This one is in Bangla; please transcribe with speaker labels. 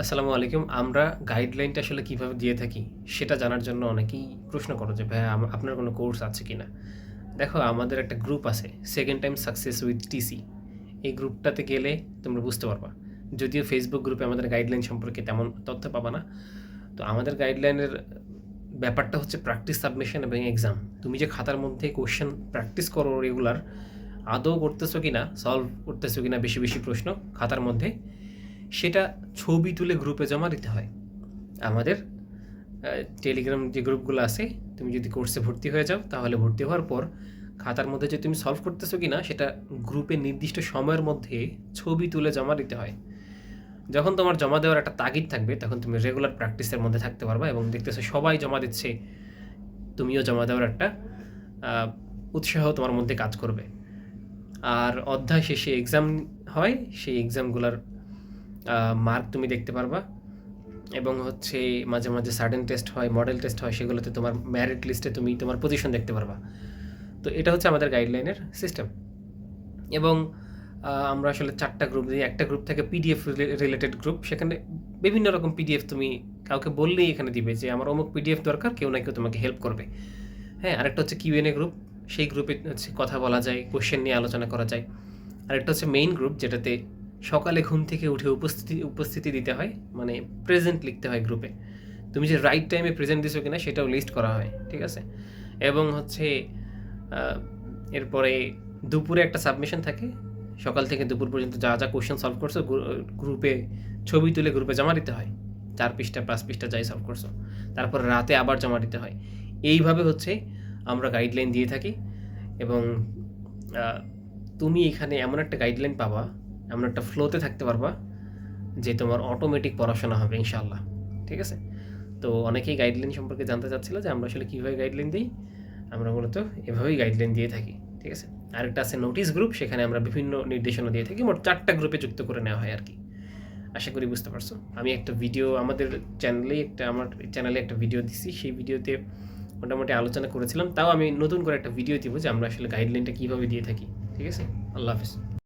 Speaker 1: আসসালামু আলাইকুম। আমরা গাইডলাইনটা আসলে কীভাবে দিয়ে থাকি সেটা জানার জন্য অনেকেই প্রশ্ন করো যে আম- আপনার কোনো কোর্স আছে কি না দেখো, আমাদের একটা গ্রুপ আছে second time success with TC এই গ্রুপটাতে গেলে তোমরা বুঝতে পারবা। যদিও ফেসবুক গ্রুপে আমাদের গাইডলাইন সম্পর্কে তেমন তথ্য পাবা না। তো আমাদের গাইডলাইনের ব্যাপারটা হচ্ছে প্র্যাকটিস সাবমিশন এবং এক্সাম তুমি যে খাতার মধ্যে কোশ্চেন প্র্যাকটিস করো রেগুলার আদৌ করতেছো কি না সলভ করতেছো কি না বেশি বেশি প্রশ্ন খাতার মধ্যে। সেটা ছবি তুলে গ্রুপে জমা দিতে হয়। আমাদের টেলিগ্রাম যে গ্রুপগুলো আছে, তুমি যদি কোর্সে ভর্তি হয়ে যাও, তাহলে ভর্তি হওয়ার পর খাতার মধ্যে যে তুমি সলভ করতেছো কি না সেটা গ্রুপে নির্দিষ্ট সময়ের মধ্যে ছবি তুলে জমা দিতে হয়। যখন তোমার জমা দেওয়ার একটা তাগিদ থাকবে, তখন তুমি রেগুলার প্র্যাকটিসের মধ্যে থাকতে পারবা এবং দেখতেছো সবাই জমা দিচ্ছে, তুমিও জমা দেওয়ার একটা উৎসাহ তোমার মধ্যে কাজ করবে। আর অধ্যায় শেষে এক্সাম হয়, সেই এক্সামগুলোর মার্ক তুমি দেখতে পারবা। এবং হচ্ছে মাঝে মাঝে সার্টেন টেস্ট হয় মডেল টেস্ট হয়, সেগুলোতে তোমার ম্যারিট লিস্টে তুমি তোমার পজিশন দেখতে পারবা। তো এটা হচ্ছে আমাদের গাইডলাইনের সিস্টেম এবং আমরা আসলে চারটা গ্রুপ দিই একটা গ্রুপ থেকে পিডিএফ রিলেটেড গ্রুপ সেখানে বিভিন্ন রকম পিডিএফ তুমি কাউকে বললেই এখানে দিবে যে, আমার অমুক পিডিএফ দরকার, কেউ না কেউ তোমাকে হেল্প করবে। হ্যাঁ আরেকটা হচ্ছে কিউএনএ গ্রুপ সেই গ্রুপে হচ্ছে কথা বলা যায় কোশ্চেন নিয়ে আলোচনা করা যায়। আরেকটা হচ্ছে মেইন গ্রুপ যেটাতে সকালে ঘুম থেকে উঠে উপস্থিতি উপস্থিতি দিতে হয় মানে প্রেজেন্ট লিখতে হয় গ্রুপে তুমি যে রাইট টাইমে প্রেজেন্ট দিছো কিনা সেটাও লিস্ট করা হয়, ঠিক আছে? এবং হচ্ছে এরপরে দুপুরে একটা সাবমিশন থাকে। সকাল থেকে দুপুর পর্যন্ত যা যা কোশ্চেন সলভ করছ গ্রুপে ছবি তুলে গ্রুপে জমা দিতে হয়। চার পৃষ্ঠা, পাঁচ পৃষ্ঠা যাই সলভ করছ। তারপর রাতে আবার জমা দিতে হয়। এইভাবে হচ্ছে আমরা গাইডলাইন দিয়ে থাকি। এবং তুমি এখানে এমন একটা গাইডলাইন পাবা এমন একটা ফ্লোতে থাকতে পারবা যে তোমার অটোমেটিক পড়াশোনা হবে ইনশাল্লাহ ঠিক আছে? তো অনেকেই গাইডলাইন সম্পর্কে জানতে চাচ্ছিল যে আমরা আসলে কীভাবে গাইডলাইন দিই? আমরা মূলত এভাবেই গাইডলাইন দিয়ে থাকি, ঠিক আছে? আরেকটা আছে নোটিশ গ্রুপ সেখানে আমরা বিভিন্ন নির্দেশনা দিয়ে থাকি, মোট চারটা গ্রুপে যুক্ত করে নেওয়া হয় আর কি আশা করি বুঝতে পারছ। আমি একটা ভিডিও আমাদের চ্যানেলেই একটা, আমার চ্যানেলে একটা ভিডিও দিছি, সেই ভিডিওতে মোটামুটি আলোচনা করেছিলাম। তাও আমি নতুন করে একটা ভিডিও দিব যে আমরা আসলে গাইডলাইনটা কীভাবে দিয়ে থাকি, ঠিক আছে? আল্লাহ হাফিজ।